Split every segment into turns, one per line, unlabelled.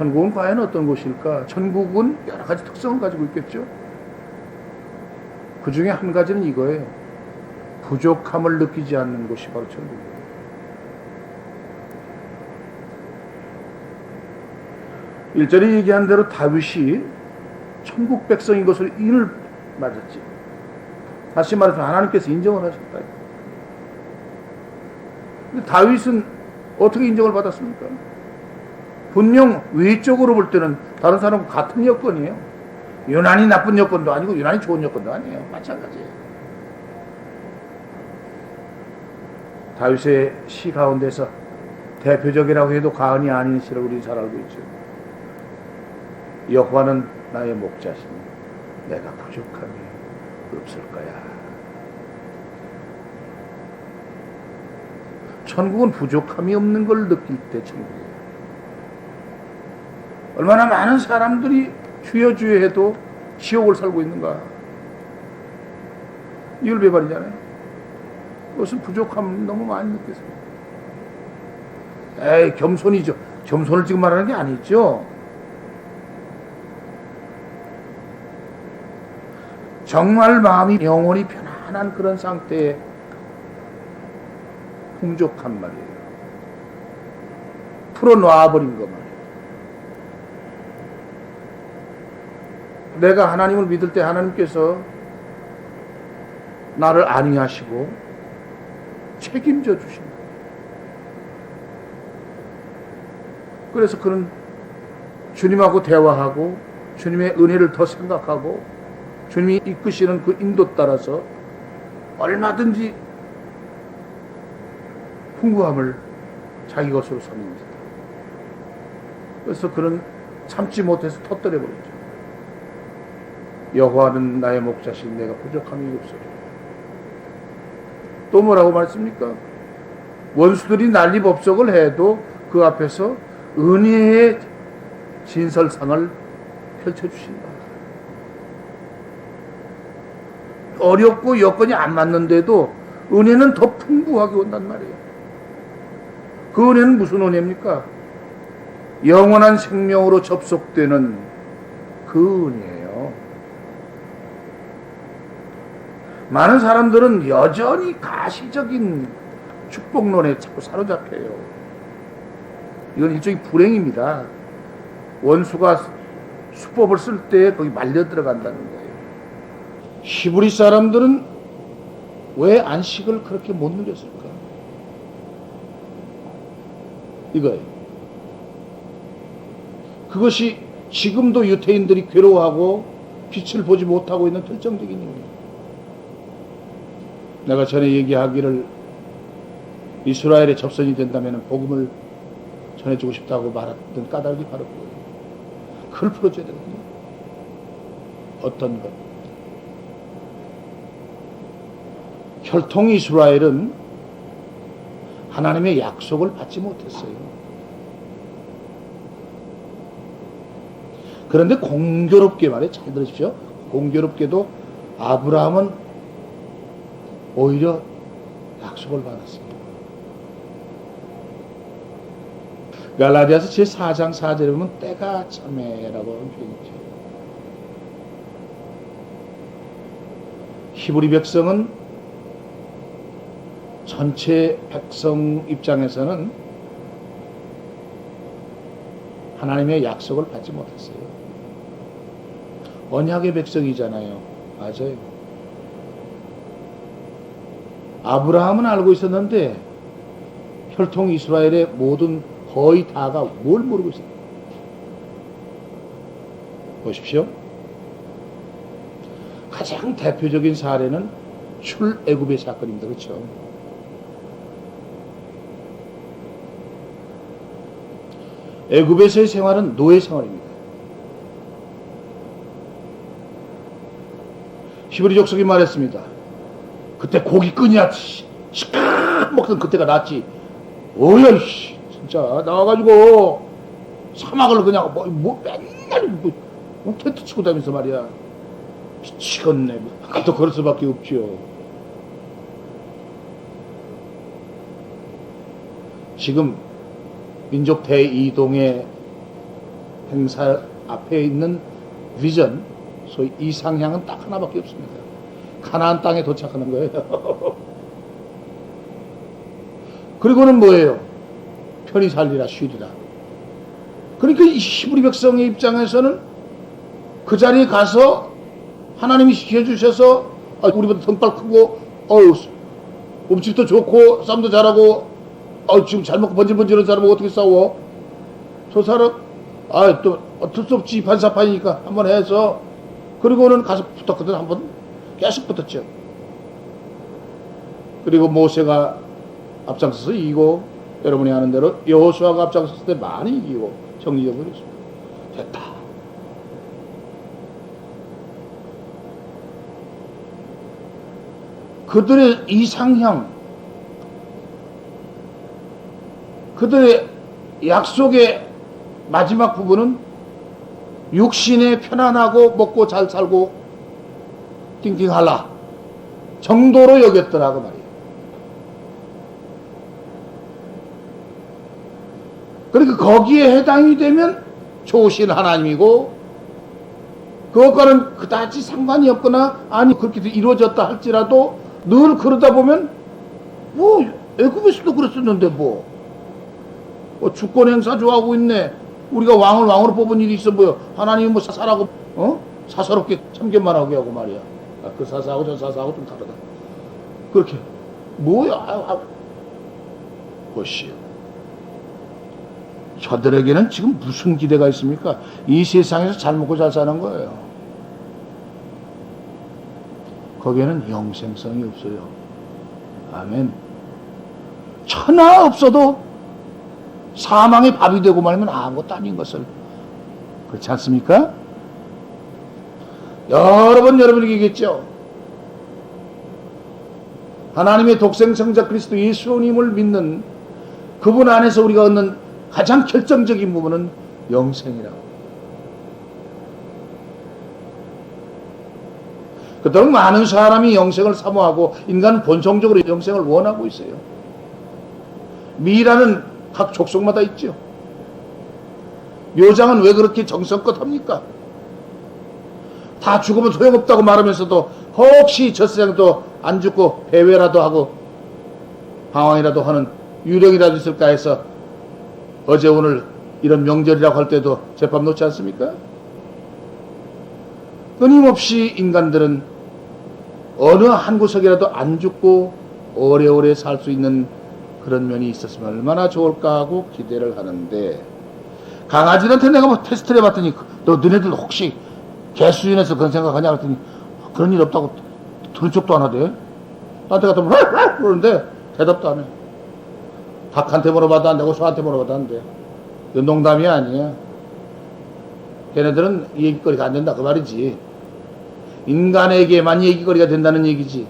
천국은 과연 어떤 곳일까? 천국은 여러 가지 특성을 가지고 있겠죠. 그 중에 한 가지는 이거예요. 부족함을 느끼지 않는 곳이 바로 천국이에요. 일절에 얘기한 대로 다윗이 천국 백성인 것을 인을 맞았지. 다시 말해서 하나님께서 인정을 하셨다. 근데 다윗은 어떻게 인정을 받았습니까? 분명 외적으로 볼 때는 다른 사람과 같은 여건이에요. 유난히 나쁜 여건도 아니고 유난히 좋은 여건도 아니에요. 마찬가지예요. 다윗의 시 가운데서 대표적이라고 해도 과언이 아닌 시를 우리 잘 알고 있죠. 여호와는 나의 목자시니 내가 부족함이 없을 거야. 천국은 부족함이 없는 걸 느낄 때 천국이에요. 얼마나 많은 사람들이 주여 주여 해도 지옥을 살고 있는가. 이걸 배반이잖아요. 그것은 부족함 너무 많이 느꼈어요. 에이, 겸손이죠. 겸손을 지금 말하는 게 아니죠. 정말 마음이 영혼이 편안한 그런 상태에 풍족한 말이에요. 풀어놔버린 거말이에요. 내가 하나님을 믿을 때 하나님께서 나를 안위하시고 책임져 주신다. 그래서 그는 주님하고 대화하고 주님의 은혜를 더 생각하고 주님이 이끄시는 그 인도 따라서 얼마든지 풍부함을 자기 것으로 삼습니다. 그래서 그는 참지 못해서 터뜨려 버렸죠. 여호와는 나의 목자신 내가 부족함이 없으리. 또 뭐라고 말씀입니까? 원수들이 난리 법석을 해도 그 앞에서 은혜의 진설상을 펼쳐주신다. 어렵고 여건이 안 맞는데도 은혜는 더 풍부하게 온단 말이에요. 그 은혜는 무슨 은혜입니까? 영원한 생명으로 접속되는 그 은혜예요. 많은 사람들은 여전히 가시적인 축복론에 자꾸 사로잡혀요. 이건 일종의 불행입니다. 원수가 수법을 쓸 때 거기 말려 들어간다는 거예요. 히브리 사람들은 왜 안식을 그렇게 못 누렸을까? 이거예요. 그것이 지금도 유태인들이 괴로워하고 빛을 보지 못하고 있는 결정적인 이유입니다. 내가 전에 얘기하기를 이스라엘의 접선이 된다면 복음을 전해주고 싶다고 말했던 까닭이 바로 그거예요. 그걸 풀어줘야 되거든요. 어떤 것. 혈통 이스라엘은 하나님의 약속을 받지 못했어요. 그런데 공교롭게 말해 잘 들으십시오. 공교롭게도 아브라함은 오히려 약속을 받았습니다. 갈라디아서 제4장 4절에 보면 때가 참해라고 표현이죠. 히브리 백성은 전체 백성 입장에서는 하나님의 약속을 받지 못했어요. 언약의 백성이잖아요. 맞아요. 아브라함은 알고 있었는데 혈통 이스라엘의 모든 거의 다가 뭘 모르고 있어요. 보십시오. 가장 대표적인 사례는 출애굽의 사건입니다. 그렇죠? 애굽에서의 생활은 노예 생활입니다. 히브리 족속이 말했습니다. 그때 고기 끈이야 시끌 먹던 그때가 낫지. 어여 씨 진짜 나와가지고 사막을 그냥 뭐, 뭐 맨날 뭐, 뭐 텐트 치고 다니면서 말이야. 미치겠네. 또 그럴 수밖에 없지요. 지금 민족 대이동의 행사 앞에 있는 비전, 소위 이상향은 딱 하나밖에 없습니다. 가나안 땅에 도착하는 거예요. 그리고는 뭐예요? 편히 살리라 쉬리라. 그러니까 이 히브리 백성의 입장에서는 그 자리에 가서 하나님이 시켜주셔서 아, 우리보다 덩발 크고 어우 음식도 좋고 쌈도 잘하고 어, 지금 잘 먹고 번질번질한 사람하고 어떻게 싸워? 저 사람 아 또 어쩔 수 없지 반사판이니까 한번 해서 그리고는 가서 붙었거든 한번 계속 붙었죠. 그리고 모세가 앞장서서 이기고 여러분이 아는 대로 여호수아가 앞장섰을 때 많이 이기고 정리해 버렸습니다. 됐다. 그들의 이상형, 그들의 약속의 마지막 부분은 육신에 편안하고 먹고 잘 살고 띵띵할라 정도로 여겼더라고 말이에요. 그러니까 거기에 해당이 되면 좋으신 하나님이고 그것과는 그다지 상관이 없거나 아니 그렇게 이루어졌다 할지라도 늘 그러다 보면 뭐 애굽에서도 그랬었는데 뭐, 뭐 주권 행사 좋아하고 있네. 우리가 왕을 왕으로 뽑은 일이 있어 보여. 하나님이 뭐 사사라고 어? 사사롭게 참견만 하게 하고 말이야 아, 그 사사하고 저 사사하고 좀 다르다 그렇게 뭐야 아, 아. 보시오 저들에게는 지금 무슨 기대가 있습니까? 이 세상에서 잘 먹고 잘 사는 거예요. 거기에는 영생성이 없어요. 아멘. 천하 없어도 사망의 밥이 되고 말면 아무것도 아닌 것을. 그렇지 않습니까? 여러 번 여러분에게 얘기했죠. 하나님의 독생성자 그리스도 예수님을 믿는 그분 안에서 우리가 얻는 가장 결정적인 부분은 영생이라고. 그동안 많은 사람이 영생을 사모하고 인간은 본성적으로 영생을 원하고 있어요. 미라는 각 족속마다 있죠. 묘장은 왜 그렇게 정성껏 합니까? 다 죽으면 소용없다고 말하면서도 혹시 저 세상도 안 죽고 배회라도 하고 방황이라도 하는 유령이라도 있을까 해서 어제 오늘 이런 명절이라고 할 때도 재판 놓지 않습니까? 끊임없이 인간들은 어느 한 구석이라도 안 죽고 오래오래 살 수 있는 그런 면이 있었으면 얼마나 좋을까 하고 기대를 하는데 강아지한테 내가 뭐 테스트를 해봤더니 너 너네들 혹시 개수인에서 그런 생각하냐 그랬더니 그런 일 없다고 들은 척도 안 하대 나한테 같으면 그러는데 대답도 안 해. 닭한테 물어봐도 안 되고 소한테 물어봐도 안 돼. 이건 농담이 아니야. 걔네들은 얘기거리가 안 된다 그 말이지. 인간에게만 얘기거리가 된다는 얘기지.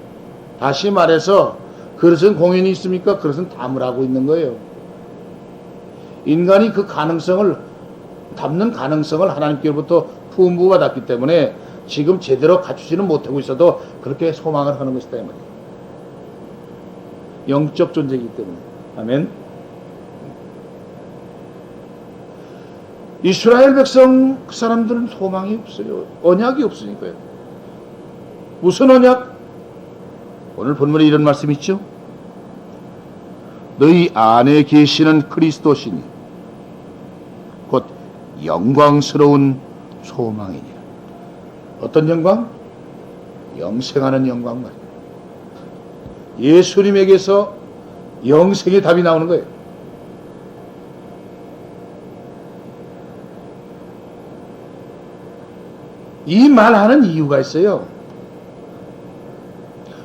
다시 말해서 그릇은 공연이 있습니까? 그릇은 담을 하고 있는 거예요. 인간이 그 가능성을 담는 가능성을 하나님께로부터 품부받았기 때문에 지금 제대로 갖추지는 못하고 있어도 그렇게 소망을 하는 것이다 이 말이에요. 영적 존재이기 때문에. 아멘. 이스라엘 백성 그 사람들은 소망이 없어요. 언약이 없으니까요. 무슨 언약? 오늘 본문에 이런 말씀 있죠? 너희 안에 계시는 그리스도시니 곧 영광스러운 소망이니라. 어떤 영광? 영생하는 영광 말이에요. 예수님에게서 영생의 답이 나오는 거예요. 이 말하는 이유가 있어요.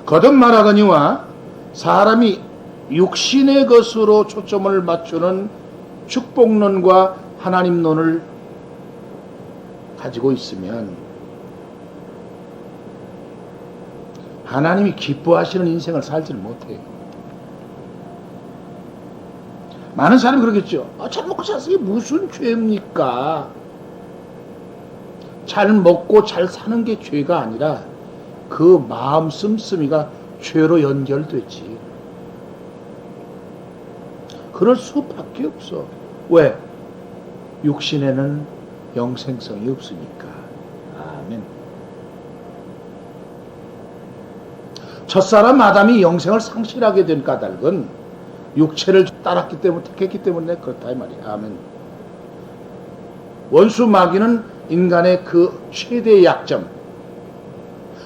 거듭 말하거니와 사람이 육신의 것으로 초점을 맞추는 축복론과 하나님론을 가지고 있으면 하나님이 기뻐하시는 인생을 살지를 못해요. 많은 사람이 그러겠죠. 아, 잘 먹고 사는 게 무슨 죄입니까? 잘 먹고 잘 사는 게 죄가 아니라 그 마음 씀씀이가 죄로 연결되지. 그럴 수밖에 없어. 왜? 육신에는 영생성이 없으니까. 아멘. 첫사람 아담이 영생을 상실하게 된 까닭은 육체를 따랐기 때문에 택했기 때문에 그렇다 이 말이야. 아멘. 원수 마귀는 인간의 그 최대의 약점,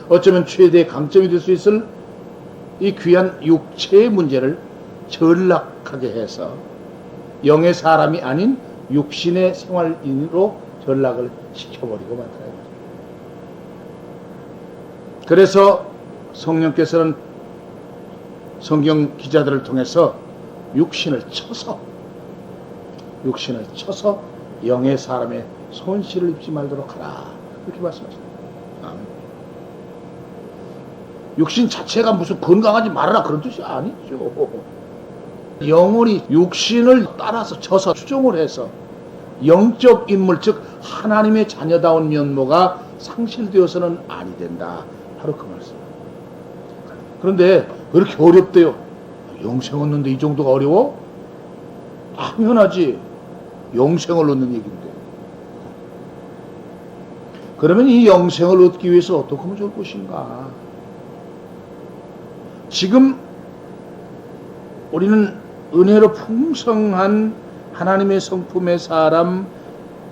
어쩌면 최대의 강점이 될 수 있을 이 귀한 육체의 문제를 전락하게 해서 영의 사람이 아닌 육신의 생활인으로 전락을 시켜버리고 만들어야 돼. 그래서 성령께서는 성경 기자들을 통해서 육신을 쳐서 육신을 쳐서 영의 사람의 손실을 입지 말도록 하라 그렇게 말씀하십니다. 아멘. 육신 자체가 무슨 건강하지 말아라 그런 뜻이 아니죠. 영혼이 육신을 따라서 쳐서 추종을 해서 영적 인물 즉 하나님의 자녀다운 면모가 상실되어서는 아니 된다. 바로 그 말씀. 그런데 왜 이렇게 어렵대요? 영생 얻는데 이 정도가 어려워? 당연하지. 영생을 얻는 얘기인데. 그러면 이 영생을 얻기 위해서 어떻게 하면 좋을 것인가? 지금 우리는 은혜로 풍성한 하나님의 성품의 사람,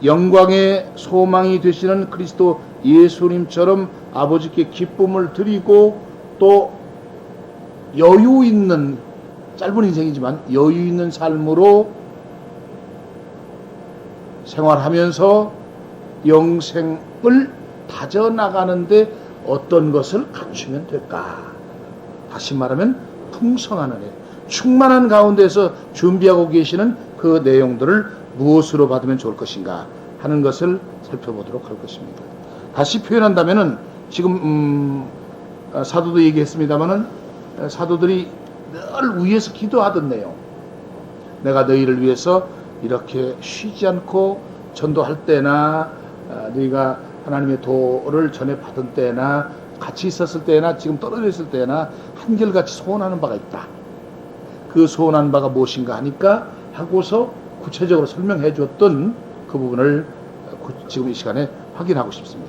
영광의 소망이 되시는 그리스도 예수님처럼 아버지께 기쁨을 드리고 또 여유 있는 짧은 인생이지만 여유 있는 삶으로 생활하면서 영생을 다져나가는데 어떤 것을 갖추면 될까? 다시 말하면 풍성한 은혜, 충만한 가운데서 준비하고 계시는 그 내용들을 무엇으로 받으면 좋을 것인가 하는 것을 살펴보도록 할 것입니다. 다시 표현한다면은 지금 음, 아, 사도도 얘기했습니다마는 사도들이 늘 위에서 기도하던 내용. 내가 너희를 위해서 이렇게 쉬지 않고 전도할 때나 아, 너희가 하나님의 도를 전해 받은 때나 같이 있었을 때나 지금 떨어져 있을 때나 한결같이 소원하는 바가 있다. 그 소원한 바가 무엇인가 하니까 하고서 구체적으로 설명해 줬던 그 부분을 구- 지금 이 시간에 확인하고 싶습니다.